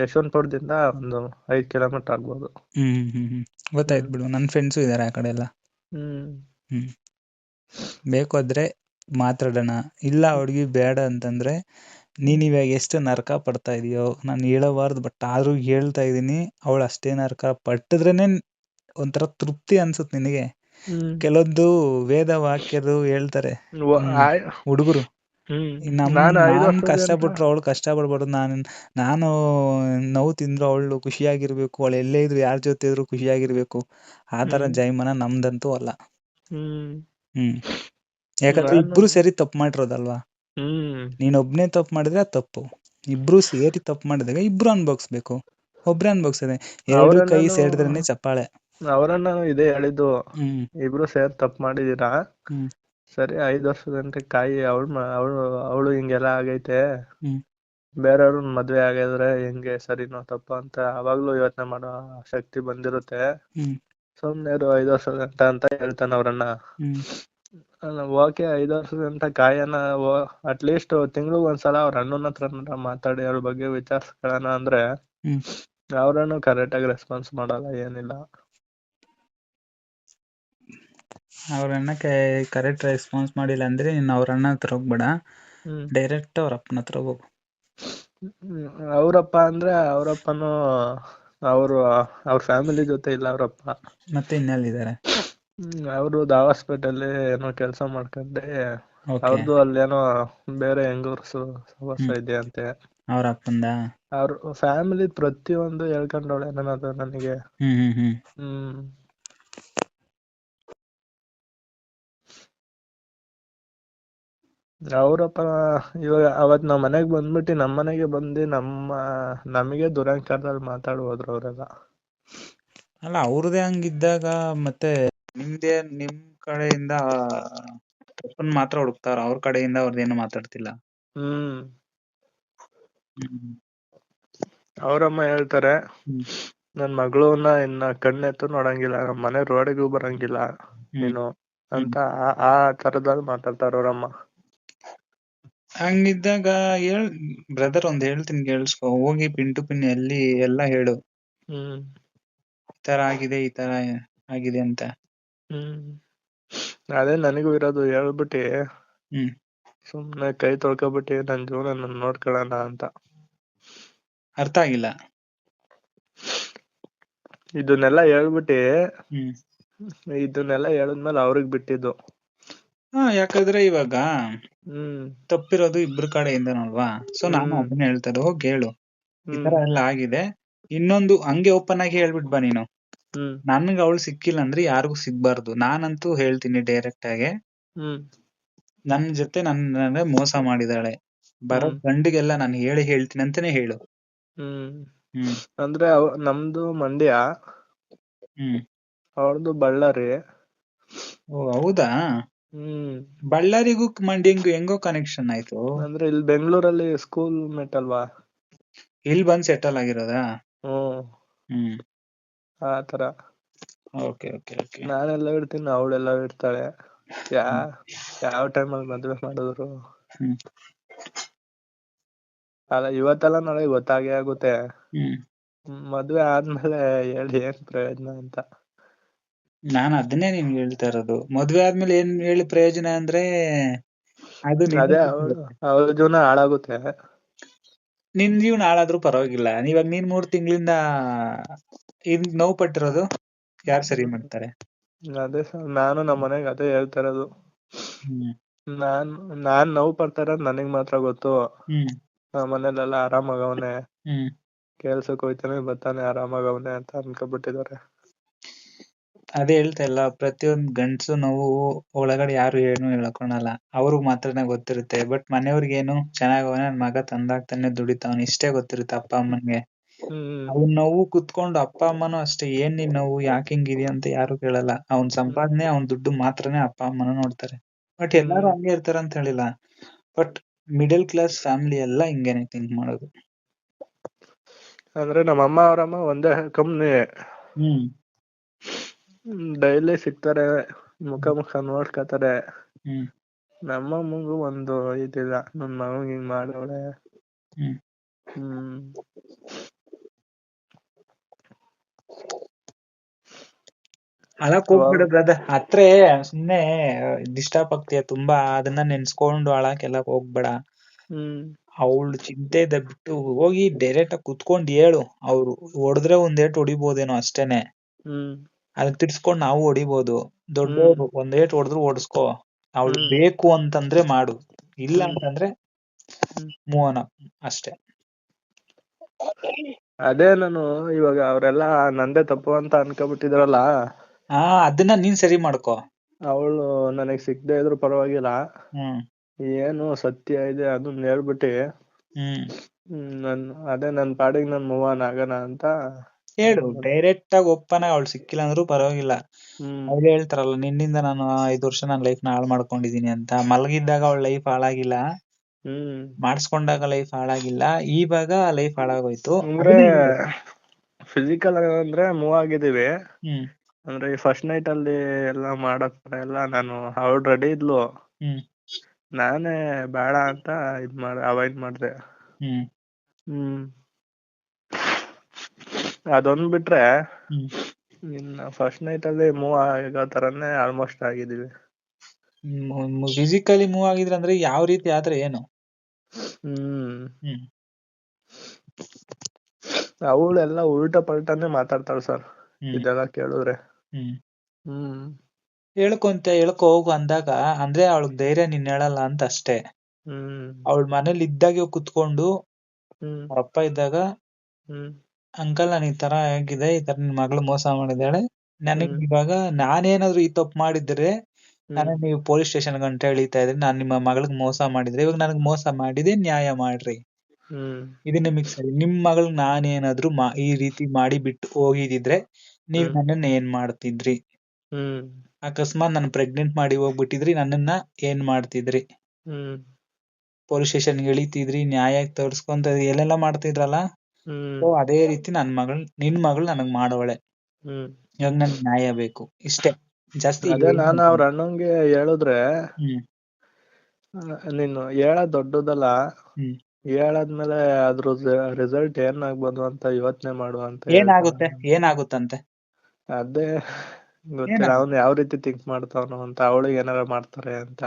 ಯಶವಂತಪುರದಿಂದ ಒಂದು ಐದ್ ಕಿಲೋಮೀಟರ್ ಆಗ್ಬೋದು. ಹ್ಮ್ ಹ್ಮ್ ಹ್ಮ್ ಹ್ಮ್. ಗೊತ್ತಾಯ್ತು ಬಿಡು ನನ್ನ ಫ್ರೆಂಡ್ಸು ಇದಾರೆ ಆ ಕಡೆ ಎಲ್ಲ. ಹ್ಮ್. ಹ್ಮ್. ಬೇಕಾದ್ರೆ ಮಾತಾಡೋಣ. ಇಲ್ಲ ಹುಡ್ಗಿ ಬೇಡ ಅಂತಂದ್ರೆ ನೀನ್ ಇವಾಗ ಎಷ್ಟು ನರಕ ಪಡ್ತಾ ಇದೀಯೋ ನಾನು ಹೇಳಬಾರ್ದು ಬಟ್ ಆದ್ರೂ ಹೇಳ್ತಾ ಇದೀನಿ ಅವಳು ಅಷ್ಟೇ ನರಕ ಪಟ್ಟಿದ್ರೇನೆ ಒಂಥರ ತೃಪ್ತಿ ಅನ್ಸುತ್ತೆ ನಿನಗೆ. ಕೆಲವೊಂದು ವೇದ ವಾಕ್ಯರು ಹೇಳ್ತಾರೆ. ಹುಡುಗರು. ನಾನು ಕಷ್ಟ ಬಿಟ್ರು ಅವಳು ಕಷ್ಟ ಪಡ್ಬಾರ್ದು ನಾನು ನಾನು ನೋವು ತಿಂದ್ರು ಅವಳು ಖುಷಿಯಾಗಿರ್ಬೇಕು. ಅವಳು ಎಲ್ಲೇ ಇದ್ರು ಯಾರ ಜೊತೆ ಇದ್ರು ಖುಷಿಯಾಗಿರ್ಬೇಕು. ಆ ತರ. ಜೈಮನ ನಮ್ದಂತೂ ಅಲ್ಲ. ಹ್ಮ್. ಯಾಕಂದ್ರೆ ಇಬ್ರು ಸೇರಿ ತಪ್ಪು ಮಾಡಿರೋದಲ್ವಾ? ಹ್ಮ್. ನೀನ್ ಒಬ್ನೇ ತಪ್ಪು ಮಾಡಿದ್ರೆ ಅದ್ ತಪ್ಪು. ಇಬ್ರು ಸೇರಿ ತಪ್ಪು ಮಾಡಿದಾಗ ಇಬ್ರು ಅನ್ಭವಿಸ್ಬೇಕು. ಒಬ್ರೆ ಅನ್ಭವಿಸದೆ ಎರಡು ಕೈ ಸೇರಿದ್ರೇನೆ ಚಪ್ಪಾಳೆ. ಅವರನ್ನ ಇದೇ ಹೇಳಿದ್ದು. ಇಬ್ರು ಸೇರಿ ತಪ್ಪು ಮಾಡಿದೀರಾ? ಹ್ಮ್. ಸರಿ ಐದ್ ವರ್ಷದ ಗಂಟೆ ಕಾಯಿ ಅವಳು ಅವಳು ಅವಳು ಹಿಂಗೆಲ್ಲಾ ಆಗೈತೆ. ಹ್ಮ್. ಬೇರೆಯವ್ರ ಮದ್ವೆ ಆಗಿದ್ರೆ ಹೆಂಗೆ ಸರಿನೋ ತಪ್ಪ ಅಂತ ಅವಾಗ್ಲೂ ಯೋಚನೆ ಮಾಡೋ ಶಕ್ತಿ ಬಂದಿರುತ್ತೆ. ಹ್ಮ್. ಸುಮ್ನೆ ಇರು ಐದ್ ವರ್ಷದ ಗಂಟ ಅಂತ ಹೇಳ್ತಾನ ಅವ್ರನ್ನ. ಹ್ಮ್. ಓಕೆ ಐದ್ ವರ್ಷದ ಗಂಟ ಕಾಯನ ಅಟ್ಲೀಸ್ಟ್ ತಿಂಗ್ಳಿಗ್ ಒಂದ್ಸಲ ಅವ್ರ ಅಣ್ಣನ ಹತ್ರ ಮಾತಾಡಿ ಅವ್ರ ಬಗ್ಗೆ ವಿಚಾರಿಸ್ಕೊಳ್ಳೋಣ ಅಂದ್ರೆ ಹ್ಮ್. ಅವ್ರನ್ನು ಕರೆಕ್ಟ್ ಆಗಿ ರೆಸ್ಪಾನ್ಸ್ ಮಾಡಲ್ಲ ಏನಿಲ್ಲ. ಅವ್ರ ಅಣ್ಣಕ್ಕೆ ಕರೆಕ್ಟ್ ರೆಸ್ಪಾನ್ಸ್ ಮಾಡಿಲ್ಲ ಅಂದ್ರೆ ನೀನ್ ಅವ್ರ ಅಣ್ಣ ಹತ್ರ ಹೋಗ್ಬೇಡ. ಹ್ಮ್. ಡೈರೆಕ್ಟ್ ಅವ್ರ ಅಪ್ಪನ ಹತ್ರ ಹೋಗು. ಅವ್ರಪ್ಪ ಅಂದ್ರೆ ಅವ್ರಪ್ಪನು ಅವರು ಅವ್ರ ಫ್ಯಾಮಿಲಿ ಜೊತೆ ಇಲ್ಲ ಅವ್ರಪ್ಪ ಮತ್ತೆ ಇನ್ನೆಲ್ಲಿದ್ದಾರೆ ಅವರು ದಾವಸ್ಪೇಟೆಲ್ಲಿ ಏನೋ ಕೆಲಸ ಮಾಡ್ಕೊಂಡೆ ಓಕೆ ಅವ್ರದ್ದು ಅಲ್ಲೇನೋ ಬೇರೆ ಹೆಂಗರ್ಸು ಸಹವಾಸ ಇದೆ ಅಂತೆ. ಅವ್ರ ಅಪ್ಪಂದ? ಅವ್ರ ಫ್ಯಾಮಿಲಿ ಪ್ರತಿಯೊಂದು ಹೇಳ್ಕೊಂಡವಳೆ ನನ್ನದು ನನಗೆ. ಹ್ಮ್ ಹ್ಮ್ ಹ್ಮ್. ಹ್ಮ್. ಅವರಪ್ಪ ಇವಾಗ ಅವತ್ ನಾವ್ ಮನೆಗ್ ಬಂದ್ಬಿಟ್ಟು ನಮ್ ಮನೆಗೆ ಬಂದು ನಮ್ಮ ನಮಗೆ ದುರಂಕಾರದಲ್ಲಿ ಮಾತಾಡ್ ಹೋದ್ರು ಅವರೆಲ್ಲ ಅಲ್ಲ ಅವ್ರದೇ ಹಂಗಿದ್ದಾಗ ಮತ್ತೆ ನಿಮ್ದೇ ನಿಮ್ ಕಡೆಯಿಂದ ತಪ್ಪನ್ ಮಾತ್ರ ಹುಡುಕ್ತಾರ ಅವ್ರ ಕಡೆಯಿಂದ ಅವ್ರದ್ದೇನು ಮಾತಾಡ್ತಿಲ್ಲ. ಹ್ಮ್. ಅವ್ರಮ್ಮ ಹೇಳ್ತಾರೆ ನನ್ ಮಗಳನ್ನ ಇನ್ನ ಕಣ್ಣೆತ್ತು ನೋಡಂಗಿಲ್ಲ ನಮ್ ಮನೆ ರೋಡಿಗೂ ಬರಂಗಿಲ್ಲ ನೀನು ಅಂತ ಆ- ಆ ತರದಲ್ಲಿ ಮಾತಾಡ್ತಾರ ಅವ್ರಮ್ಮ. ಹಂಗಿದ್ದಾಗ ಹೇಳ್ ಬ್ರದರ್ ಒಂದ್ ಹೇಳ್ತೀನಿ ಕೇಳಿಸ್ಕೊ. ಹೋಗಿ ಪಿನ್ ಟು ಪಿನ್ ಎಲ್ಲಿ ಎಲ್ಲ ಹೇಳು. ಹ್ಮ್. ಈ ತರ ಆಗಿದೆ ಈ ತರ ಆಗಿದೆ ಅಂತ. ಹ್ಮ್. ಅದೇ ನನಗೂ ಇರೋದು ಹೇಳ್ಬಿಟ್ಟಿ. ಹ್ಮ್. ಸುಮ್ನೆ ಕೈ ತೊಳ್ಕೊಬಿಟ್ಟಿ ನನ್ ಜೀವನ ನಾನ್ ನೋಡ್ಕೊಳ್ಳೋಣ ಅಂತ. ಅರ್ಥ ಆಗಿಲ್ಲ. ಇದನ್ನೆಲ್ಲ ಹೇಳ್ಬಿಟ್ಟಿ ಹ್ಮ್. ಇದನ್ನೆಲ್ಲ ಹೇಳಿದ್ಮೇಲೆ ಅವ್ರಿಗ್ ಬಿಟ್ಟಿದ್ದು. ಹಾ ಯಾಕಂದ್ರೆ ಇವಾಗ ಹ್ಮ್. ತಪ್ಪಿರೋದು ಇಬ್ರ ಕಡೆಯಿಂದನಲ್ವಾ? ಸೊ ನಾನು ಹ್ಮ್. ಅದನ್ನ ಹೇಳ್ತಾ ಇರೋದು ಹೋಗಿ ಹೇಳು. ಈ ಹ್ಮ್. ತರ ಎಲ್ಲ ಆಗಿದೆ. ಇನ್ನೊಂದು ಹಂಗೆ ಓಪನ್ ಆಗಿ ಹೇಳ್ಬಿಟ್ ಬಾ ನೀನು. ಹ್ಮ್. ನನ್ಗೆ ಅವಳು ಸಿಕ್ಕಿಲ್ಲ ಅಂದ್ರೆ ಯಾರಿಗೂ ಸಿಗ್ಬಾರ್ದು. ನಾನಂತೂ ಹೇಳ್ತೀನಿ ಡೈರೆಕ್ಟ್ ಆಗಿ. ಹ್ಮ್. ನನ್ ಜೊತೆ ನನ್ನ ಮೋಸ ಮಾಡಿದಾಳೆ. ಬರೋ ಹ್ಮ್. ಗಂಡಿಗೆಲ್ಲ ನಾನು ಹೇಳಿ ಹೇಳ್ತೀನಿ ಅಂತಾನೆ ಹೇಳು. ಹ್ಮ್. ಹ್ಮ್. ಅಂದ್ರೆ ಅವ್- ನಮ್ದು ಮಂಡ್ಯ. ಹ್ಮ್. ಅವ್ರದ್ದು ಬಳ್ಳಾರಿ. ಓ ಹೌದಾ? ಹ್ಮ್. ಬಳ್ಳಾರಿಗೂ ಮಂಡ್ಯಂಗೂ ಹೆಂಗೋ ಕನೆಕ್ಷನ್ ಆಯ್ತು. ಅಂದ್ರೆ ಇಲ್ಲಿ ಬೆಂಗಳೂರಲ್ಲಿ ಸ್ಕೂಲ್ ಮೆಟ್ ಅಲ್ವಾ? ಇಲ್ಲಿ ಬಂದ್ ಸೆಟಲ್ ಆಗಿರೋದಾ? ಹ್ಮ್. ಹ್ಮ್. ಆ ತರ ಓಕೆ ಓಕೆ ಓಕೆ ನಾನೆಲ್ಲ ಇಡ್ತೀನಿ ಅವಳೆಲ್ಲ ಇಡ್ತಾಳೆ ಯಾ ಯಾವ ಟೈಮಲ್ಲಿ ಮದ್ವೆ ಮಾಡಿದ್ರು? ಹ್ಮ್. ಅಲ್ಲ ಇವತ್ತೆಲ್ಲ ನಾಳೆ ಗೊತ್ತಾಗೇ ಆಗುತ್ತೆ. ಮದ್ವೆ ಆದ್ಮೇಲೆ ಹೇಳಿ ಏನ್ ಪ್ರಯೋಜನ ಅಂತ. ನಾನ್ ಅದನ್ನೇ ನಿಮ್ಗೆ ಹೇಳ್ತಾ ಇರೋದು. ಮದ್ವೆ ಆದ್ಮೇಲೆ ಏನ್ ಹೇಳಿ ಪ್ರಯೋಜನ ಅಂದ್ರೆ ಅದು ಅದೇ. ಅವಳ ಜೀವನ ಹಾಳಾಗುತ್ತೆ. ನಿನ್ ಜೀವನ ಹಾಳಾದ್ರೂ ಪರವಾಗಿಲ್ಲ. ಇವಾಗ ನೀನ್ ಮೂರ್ ತಿಂಗಳಿಂದ ಇದ್ ನೋವು ಪಟ್ಟಿರೋದು ಯಾರ್ ಸರಿ ಮಾಡ್ತಾರೆ? ಅದೇ ಸರ್ ನಾನು ನಮ್ಮ ಮನೆಗ್ ಅದೇ ಹೇಳ್ತಾ ಇರೋದು. ಹ್ಮ್. ನಾನ್ ನಾನ್ ನೋವು ಪಡ್ತಾ ಇರೋದ್ ನನಗ್ ಮಾತ್ರ ಗೊತ್ತು. ಹ್ಮ್. ನಮ್ಮ ಮನೇಲೆಲ್ಲ ಆರಾಮಾಗವನೆ. ಹ್ಮ್. ಕೆಲ್ಸಕ್ ಹೋಯ್ತಾನೆ ಬರ್ತಾನೆ ಆರಾಮಾಗವ್ನೆ ಅಂತ ಅನ್ಕೊಬಿಟ್ಟಿದ್ದಾರೆ. ಅದೇ ಹೇಳ್ತಾ ಇಲ್ಲ ಪ್ರತಿಯೊಂದ್ ಗಂಡ್ಸು ನೋವು ಒಳಗಡೆ ಯಾರು ಏನು ಹೇಳ್ಕೊಳಲ್ಲ. ಅವ್ರಿಗೆ ಮಾತ್ರನೇ ಗೊತ್ತಿರುತ್ತೆ ಬಟ್ ಮನೆಯವ್ರಿಗೇನು ಚೆನ್ನಾಗವನೆ ನನ್ ಮಗ ತಂದಾಗ್ತಾನೆ ದುಡಿತಾವನೆ ಇಷ್ಟೇ ಗೊತ್ತಿರುತ್ತೆ ಅಪ್ಪ ಅಮ್ಮನ್ಗೆ. ಅವ್ನ್ ನೋವು ಕುತ್ಕೊಂಡು ಅಪ್ಪ ಅಮ್ಮನು ಅಷ್ಟೇ ಏನ್ ನಿನ್ ನೋವು ಯಾಕೆ ಹಿಂಗಿದ್ಯಾ? ಅಂತ ಯಾರು ಕೇಳಲ್ಲ. ಅವ್ನ್ ಸಂಪಾದನೆ ಅವ್ನ್ ದುಡ್ಡು ಮಾತ್ರನೇ ಅಪ್ಪ ಅಮ್ಮನ ನೋಡ್ತಾರೆ. ಬಟ್ ಎಲ್ಲಾರು. ಹಂಗೆ ಇರ್ತಾರ ಅಂತ ಹೇಳಿಲ್ಲ. ಬಟ್ ಮಿಡಲ್ ಕ್ಲಾಸ್ ಫ್ಯಾಮಿಲಿ ಎಲ್ಲ ಹಿಂಗೇನೆ ಥಿಂಕ್ ಮಾಡೋದು. ಅಂದ್ರೆ ನಮ್ಮ ಅಮ್ಮ ಅವರಮ್ಮ ಒಂದೇ ಕಂಪ್ನಿ ಹ್ಮ್. ಡೈಲಿ ಸಿಗ್ತಾರೆ ಮುಖ ಮುಖ ನೋಡ್ಕೋತಾರೆ. ಹ್ಮ್. ನಮ್ಮ ಅಮ್ಮಂಗು ಒಂದು ಇದಿಲ್ಲ ನನ್ ಮಗಂಗ್ ಹಿಂಗ್ ಮಾಡವಳೆ ಹ್ಮ್. ಅಳಕ್ ಹೋಗ್ಬೇಡ ಬ್ರದರ್ ಹತ್ರ ಸುಮ್ನೆ ಡಿಸ್ಟರ್ಬ್ ಆಗ್ತೀಯ ತುಂಬಾ ಅದನ್ನ ನೆನ್ಸ್ಕೊಂಡು ಅಳಕ್ಕೆಲ್ಲ ಹೋಗ್ಬೇಡ. ಹ್ಮ್. ಅವಳು ಚಿಂತೆ ಇದ್ದ ಬಿಟ್ಟು ಹೋಗಿ ಡೈರೆಕ್ಟ್ ಆಗಿ ಕುತ್ಕೊಂಡ್ ಹೇಳು. ಅವ್ರು ಹೊಡೆದ್ರೆ ಒಂದ್ ಏಟ್ ಹೊಡಿಬೋದೇನೋ ಅಷ್ಟೇನೆ. ಅದನ್ನ ತಿರ್ಸ್ಕೊಂಡ್ ನಾವು ಹೊಡಿಬಹುದು ದೊಡ್ಡವರು ಒಂದ್ ಏಟ್ ಹೊಡೆದ್ರು ಓಡಿಸ್ಕೋ. ಅವಳು. ಬೇಕು ಅಂತಂದ್ರೆ ಮಾಡು. ಇಲ್ಲ. ಅಂತಂದ್ರೆ ಮೂವನ ಮೂವ್ ಅಷ್ಟೇ. ಅದೇ ನಾನು ಇವಾಗ ಅವರೆಲ್ಲ ನಂದೇ ತಪ್ಪು ಅಂತ ಅನ್ಕೊಬಿಟ್ಟಿದ್ರಲ್ಲ? ಹಾ ಅದನ್ನ ನೀನ್ ಸರಿ ಮಾಡ್ಕೋ. ಅವಳು ನನಗ್ ಸಿಗ್ದೇ ಇದ್ರು ಪರವಾಗಿಲ್ಲ. ಹ್ಮ್. ಏನು ಸತ್ಯ ಇದೆ ಅದನ್ನ ಹೇಳ್ಬಿಟ್ಟಿ ನನ್ ಅದೇ ನನ್ ಪಾಡಿಗೆ ನನ್ ಮೂವ್ ಆನ್ ಆಗೋಣ ಅಂತ ಹೇಳು ಡೈರೆಕ್ಟ್ ಆಗಿ ಒಪ್ಪನ ಅವಳು ಸಿಕ್ಕಿಲ್ಲ ಅಂದ್ರೂ ಪರವಾಗಿಲ್ಲ. ಹ್ಮ್. ಅವ್ಳು ಹೇಳ್ತಾರಲ್ಲ ನಿನ್ನಿಂದ ನಾನು ಐದು ವರ್ಷ ನನ್ನ ಲೈಫ್ನ ಹಾಳು ಮಾಡ್ಕೊಂಡಿದೀನಿ ಅಂತ. ಮಲಗಿದ್ದಾಗ ಅವಳ ಲೈಫ್ ಹಾಳಾಗಿಲ್ಲ. ಹ್ಮ್. ಮಾಡಿಸ್ಕೊಂಡಾಗ ಲೈಫ್ ಹಾಳಾಗಿಲ್ಲ. ಈವಾಗ ಲೈಫ್ ಹಾಳಾಗೋಯ್ತು. ಅಂದ್ರೆ. ಫಿಸಿಕಲ್ ಅಂದ್ರೆ ಮೂವ್ ಆಗಿದೀವಿ ಹ್ಮ್. ಅಂದ್ರೆ ಈ ಫಸ್ಟ್ ನೈಟ್ ಅಲ್ಲಿ ಎಲ್ಲ ಮಾಡಕ್ ಎಲ್ಲ ನಾನು ಅವಳು ರೆಡಿ ಇದ್ಲು. ಹ್ಮ್. ನಾನೇ ಬೇಡ ಅಂತ ಇದ್ ಮಾಡ ಅವಾಯ್ಡ್ ಮಾಡ್ದೆ. ಹ್ಮ್. ಹ್ಮ್. ಅದೊಂದ್ ಬಿಟ್ರೆ ಇನ್ನ ಫಸ್ಟ್ ನೈಟ್ ಅಲ್ಲಿ ಮೂವ್ ಆಗೋ ತರನೇ ಆಲ್ಮೋಸ್ಟ್ ಆಗಿದೀವಿ. ಫಿಸಿಕಲಿ ಮೂವ್ ಆಗಿದ್ರೆ ಅಂದ್ರೆ ಯಾವ ರೀತಿ ಆದ್ರೆ ಏನು? ಹ್ಮ್. ಅವಳೆಲ್ಲ ಉಲ್ಟಾ ಪಲ್ಟಾನೇ ಮಾತಾಡ್ತಾಳೆ ಸರ್ ಇದ್ದಾಗ ಇದೆಲ್ಲ ಕೇಳಿದ್ರೆ. ಹ್ಮ್. ಹ್ಮ್. ಹೇಳ್ಕೊಂತ ಹೇಳ್ಕೊ ಹೋಗು ಅಂದಾಗ ಅಂದ್ರೆ ಅವಳಗ್ ಧೈರ್ಯ ನೀನ್ ಹೇಳಲ್ಲ ಅಂತ ಅಷ್ಟೇ. ಹ್ಮ್. ಅವಳ ಮನೇಲಿ ಇದ್ದಾಗ ಕುತ್ಕೊಂಡು ಹ್ಮ್. ಅವ್ರ ಅಪ್ಪ ಇದ್ದಾಗ ಹ್ಮ್. ಅಂಕಲ್ ನನಗೆ ಈ ತರ ಆಗಿದೆ ಈ ತರ ನಿನ್ ಮಗಳು ಮೋಸ ಮಾಡಿದಾಳೆ ನನಗ್ ಹ್ಮ್. ಇವಾಗ ನಾನೇನಾದ್ರು ಈ ತಪ್ಪು ಮಾಡಿದ್ರೆ ನಾನು ನೀವು ಪೊಲೀಸ್ ಸ್ಟೇಷನ್ ಗಂಟ ಎಳಿತಾ ಇದ್ರಿ ನಾನು ನಿಮ್ಮ ಮಗಳಿಗೆ ಮೋಸ ಮಾಡಿದ್ರೆ ಇವಾಗ ನನಗ್ ಮೋಸ ಮಾಡಿದೆ ನ್ಯಾಯ ಮಾಡ್ರಿ. ಹ್ಮ್. ಇದು ನಿಮಗ್ ಸರಿ ನಿಮ್ ಮಗಳ್ ನಾನ್ ಮಾ ಈ ರೀತಿ ಮಾಡಿ ಬಿಟ್ಟು ಹೋಗಿದಿದ್ರೆ ನೀವ್ ಹ್ಮ್. ನನ್ನನ್ನ ಏನ್ ಮಾಡ್ತಿದ್ರಿ? ಹ್ಮ್. ಅಕಸ್ಮಾತ್ ನಾನು ಪ್ರೆಗ್ನೆಂಟ್ ಮಾಡಿ ಹೋಗ್ಬಿಟ್ಟಿದ್ರಿ ನನ್ನನ್ನ ಏನ್ ಮಾಡ್ತಿದ್ರಿ? ಹ್ಮ್. ಪೊಲೀಸ್ ಸ್ಟೇಷನ್ ಎಳಿತಿದ್ರಿ ನ್ಯಾಯ ತೋರ್ಸ್ಕೊಂತ ಎಲ್ಲೆಲ್ಲಾ ಮಾಡ್ತಿದ್ರಲ್ಲ? ಸೊ ಅದೇ ರೀತಿ ನನ್ ಮಗಳು ನಿನ್ ಮಗಳು ನನಗ್ ಮಾಡೋಳೆ ಹ್ಮ್. ಇವಾಗ ನನ್ ನ್ಯಾಯ ಬೇಕು ಇಷ್ಟೇ. ಜಾಸ್ತಿ ಅದೇ ನಾನು ಅವ್ರ ಅಣ್ಣಂಗೆ ಹೇಳಿದ್ರೆ ನೀನು ಹೇಳ ದೊಡ್ಡದಲ್ಲ ಹೇಳಾದ್ಮೇಲೆ ಅದ್ರ ರಿಸಲ್ಟ್ ಏನಾಗ್ಬೋದು ಅಂತ ಯೋಚನೆ ಮಾಡು ಅಂತ. ಏನಾಗುತ್ತೆ? ಏನಾಗುತ್ತಂತೆ? ಅದೇ ಗೊತ್ತಿಲ್ಲ ಅವ್ನು ಯಾವ ರೀತಿ ಥಿಂಕ್ ಮಾಡ್ತಾವನು ಅಂತ ಅವಳಿಗೆ ಏನಾರ ಮಾಡ್ತಾರೆ ಅಂತ.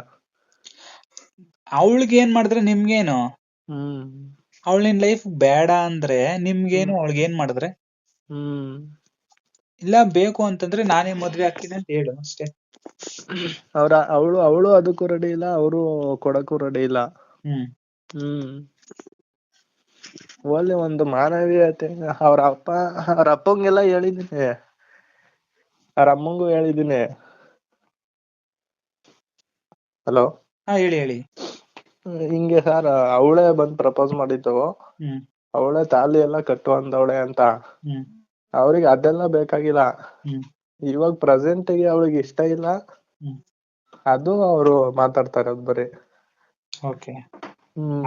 ಅವಳಿಗೆ ಏನ್ ಮಾಡಿದ್ರೆ ನಿಮ್ಗೇನು? ಹ್ಮ್. ಅವಳ ನಿನ್ ಲೈಫ್ ಬೇಡ ಅಂದ್ರೆ ನಿಮ್ಗೇನು ಅವಳಿಗೆ ಏನ್ ಮಾಡಿದ್ರೆ? ಹ್ಮ್. ಇಲ್ಲ ಬೇಕು ಅಂತಂದ್ರೆ ನಾನೇ ಮದ್ವೆ ಆಗ್ತೀನಿ ಅಂತ ಹೇಳು ಅಷ್ಟೇ. ಅವ್ರ ಅವಳು ಅವಳು ಅದಕ್ಕೂ ರೆಡಿ ಇಲ್ಲ ಅವರು ಕೊಡಕ್ಕೂ ರೆಡಿ ಇಲ್ಲ. ಹ್ಮ್. ಹ್ಮ್. ಒಳ್ಳೆ ಒಂದು ಮಾನವೀಯತೆ. ಅವ್ರ ಅಪ್ಪ ಅವ್ರ ಅಪ್ಪಂಗೆಲ್ಲ ಹೇಳಿದೀನಿ ಅವ್ರ ಅಮ್ಮಂಗೂ ಹೇಳಿದೀನಿ ಹಲೋ ಹಾ ಹೇಳಿ ಹೇಳಿ. ಹಿಂಗೆ ಸರ್ ಅವಳೇ ಬಂದ್ ಪ್ರಪೋಸ್ ಮಾಡಿದ್ದು. ಅವಳೇ ತಾಲಿ ಎಲ್ಲ ಕಟ್ಟು ಅಂದವಳೆ ಅಂತ. ಅವ್ರಿಗೆ ಅದೆಲ್ಲ ಬೇಕಾಗಿಲ್ಲ. ಇವಾಗ ಪ್ರೆಸೆಂಟ್ಗೆ ಅವಳಿಗೆ ಇಷ್ಟ ಇಲ್ಲ. ಅದು ಅವರು ಮಾತಾಡ್ತಾರೆ ಅದ್ ಬರೀ. ಓಕೆ.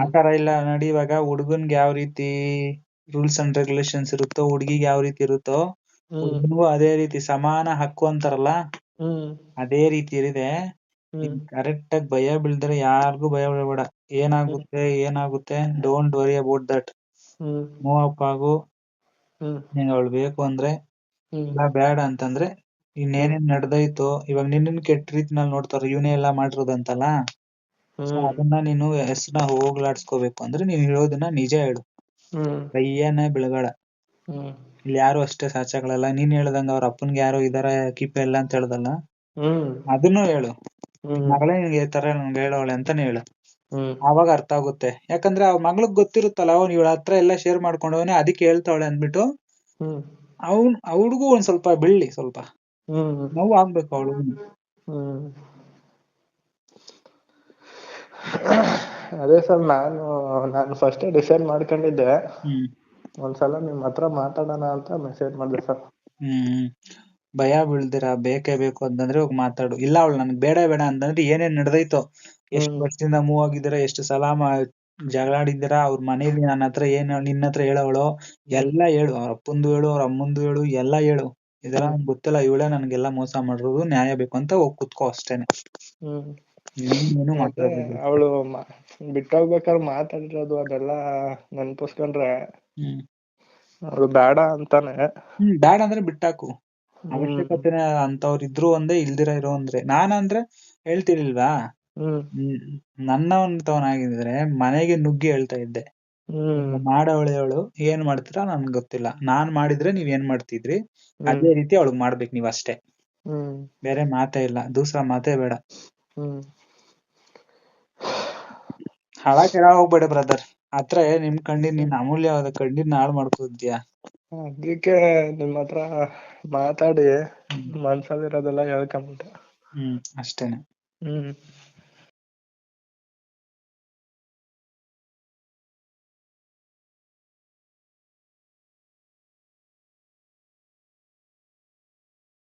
ಆತರ ಇಲ್ಲ ನೋಡಿ ಇವಾಗ ಹುಡುಗನ್ಗೆ ಯಾವ ರೀತಿ ರೂಲ್ಸ್ ಅಂಡ್ ರೆಗ್ಯುಲೇಷನ್ಸ್ ಇರುತ್ತೋ ಹುಡುಗಿಗೆ ಯಾವ ರೀತಿ ಇರುತ್ತೋ ಅದೇ ರೀತಿ ಸಮಾನ ಹಕ್ಕು ಅಂತಾರಲ್ಲ? ಅದೇ ರೀತಿ ಇದೆ ಹ್ಮ್. ಕರೆಕ್ಟ್ ಆಗಿ ಭಯ ಬೀಳ್ದಿರಾ ಯಾರಿಗೂ ಭಯ ಬೀಳಬೇಡ. ಏನಾಗುತ್ತೆ ಏನಾಗುತ್ತೆ don't worry about that move up ಆಗು. ನಿಂಗೆ ಅವಳು ಬೇಕು ಅಂದ್ರೆ ಇಲ್ಲ ಬೇಡ ಅಂತಂದ್ರೆ ಇನ್ನೇನೇನ್ ನಡೆದೋಯ್ತು ಇವಾಗ ನಿನ್ನ ಕೆಟ್ಟ ರೀತಿನಲ್ಲಿ ನೋಡ್ತಾರ ಇವನೇ ಎಲ್ಲಾ ಮಾಡಿರೋದಂತಲ್ಲ? ಅದನ್ನ ನೀನು ಹೆಸರನ್ನ ಹೋಗ್ಲಾಡ್ಸ್ಕೋಬೇಕು ಅಂದ್ರೆ ನೀನ್ ಹೇಳೋದನ್ನ ನಿಜ ಹೇಳು. ಕೈಯನ್ನೇ ಬೆಳಗಾಡ. ಇಲ್ಲಿ ಯಾರು ಅಷ್ಟೇ ಸಾಚಾಗಳಲ್ಲ ನೀನ್ ಹೇಳ್ದಂಗ ಅವ್ರ ಅಪ್ಪನ್ಗೆ ಯಾರೋ ಇದಾರ ಕೀಪ್ ಇಲ್ಲ ಅಂತ ಹೇಳ್ದಲ್ಲ? ಅದನ್ನು ಹೇಳು. ಹ್ಮ್. ಮಗಳೇ ಈ ತರ ನನ್ಗೆ ಹೇಳೋಳೆ ಅಂತಾನೆ ಹೇಳು. ಹ್ಮ್. ಆವಾಗ ಅರ್ಥ ಆಗುತ್ತೆ. ಯಾಕಂದ್ರೆ ಆ ಮಗಳಿಗೆ ಗೊತ್ತಿರುತ್ತಲ್ಲ ಅವ್ನು ಇವಳ ಹತ್ರ ಎಲ್ಲ ಶೇರ್ ಮಾಡ್ಕೊಂಡವನೆ ಅದಕ್ಕೆ ಹೇಳ್ತಾವಳೆ ಅಂದ್ಬಿಟ್ಟು ಹ್ಮ್. ಅವ್ನ್ ಅವಳಿಗೂ ಒಂದ್ ಸ್ವಲ್ಪ ಬೆಳ್ಳಿ ಸ್ವಲ್ಪ. ಹ್ಮ್. ನೋವು ಆಗ್ಬೇಕು ಅವಳು. ಹ್ಮ್. ಅದೇ ಸರ್ ನಾನು ನಾನು ಫಸ್ಟ್ ಡಿಸೈಡ್ ಮಾಡ್ಕೊಂಡಿದ್ದೆ. ಹ್ಮ್. ಒಂದ್ಸಲ ನಿಮ್ ಹತ್ರ ಮಾತಾಡೋಣ ಅಂತ ಮೆಸೇಜ್ ಮಾಡಿದೆ ಸರ್. ಹ್ಮ್. ಭಯ ಬೀಳ್ದಿರ ಬೇಕೇ ಬೇಕು ಅಂತಂದ್ರೆ ಹೋಗಿ ಮಾತಾಡು. ಇಲ್ಲ ಅವಳು ನನ್ಗೆ ಬೇಡ ಬೇಡ ಅಂತಂದ್ರೆ ಏನೇನ್ ನಡೆದೈತೋ ಎಷ್ಟು. ವರ್ಷದಿಂದ ಮೂವ್ ಆಗಿದ್ದೀರಾ ಎಷ್ಟು ಸಲ ಮಾ ಜಗಳಾಡಿದ್ದೀರಾ ಅವ್ರ ಮನೇಲಿ ನನ್ನ ಹತ್ರ ಏನ್ ನಿನ್ನ ಹತ್ರ ಹೇಳವಳು ಎಲ್ಲ ಹೇಳು. ಅವ್ರ ಅಪ್ಪಂದು ಹೇಳು ಅವ್ರ ಅಮ್ಮಂದು ಹೇಳು ಎಲ್ಲ ಹೇಳು. ಇದೆಲ್ಲ ನಂಗೆ ಗೊತ್ತಿಲ್ಲ ಇವಳೇ ನನ್ಗೆಲ್ಲ ಮೋಸ ಮಾಡಿರೋದು ನ್ಯಾಯ ಬೇಕು ಅಂತ ಹೋಗ್ ಕುತ್ಕೋ ಅಷ್ಟೇನೆ. ನೀನೇನು ಮಾತಾಡ್ಬೇಕು? ಅವಳು ಬಿಟ್ಟೋಗ್ಬೇಕಾದ್ರೆ ಮಾತಾಡಿರೋದು ಅದೆಲ್ಲ ನೆನ್ಪಿಸ್ಕೊಂಡ್ರೆ ಹ್ಮ್. ಅವಳು ಬೇಡ ಅಂತಾನೆ. ಹ್ಮ್ ಬೇಡ ಅಂದ್ರೆ ಬಿಟ್ಟಾಕು. ಅವಶ್ಯಕತೆನೆ ಅಂತವ್ರು ಇದ್ರು ಒಂದೇ ಇಲ್ದಿರ ಇರೋ ಒಂದ್ರೆ ನಾನಂದ್ರೆ ಹೇಳ್ತಿರ್ಲಿಲ್ವಾ? ಹ್ಮ್. ಆಗಿದ್ರೆ ಮನೆಗೆ ನುಗ್ಗಿ ಹೇಳ್ತಾ ಇದ್ದೆ. ಹ್ಮ್. ಮಾಡವಳೆ ಅವಳು ಏನ್ ಮಾಡ್ತೀರಾ ನನ್ಗೆ ಗೊತ್ತಿಲ್ಲ. ನಾನ್ ಮಾಡಿದ್ರೆ ನೀವ್ ಏನ್ ಮಾಡ್ತಿದ್ರಿ? ಅದೇ ರೀತಿ ಅವಳಗ್ ಮಾಡ್ಬೇಕು ನೀವ್ ಅಷ್ಟೇ. ಬೇರೆ ಮಾತೇ ಇಲ್ಲ. ದೂಸರ ಮಾತೇ ಬೇಡ. ಹಳ ಹಾಳಾಗ್ ಹೋಗ್ಬೇಡ ಬ್ರದರ್. ಹತ್ರ ನಿಮ್ ಕಣ್ಣೀರ್ ನೀನ್ ಅಮೂಲ್ಯವಾದ ಕಣ್ಣೀರ್ನ ಹಾಳ್ ಮಾಡ್ಕೊತಿದ್ಯಾ? ಅದಕ್ಕೆ ನಿಮ್ ಹತ್ರ ಮಾತಾಡಿ ಮನ್ಸಲ್ಲಿರೋದೆಲ್ಲ ಹೇಳ್ಕೊಂಬಿಟ್ಟೆ. ಹ್ಮ್ ಅಷ್ಟೇನೆ. ಹ್ಮ್.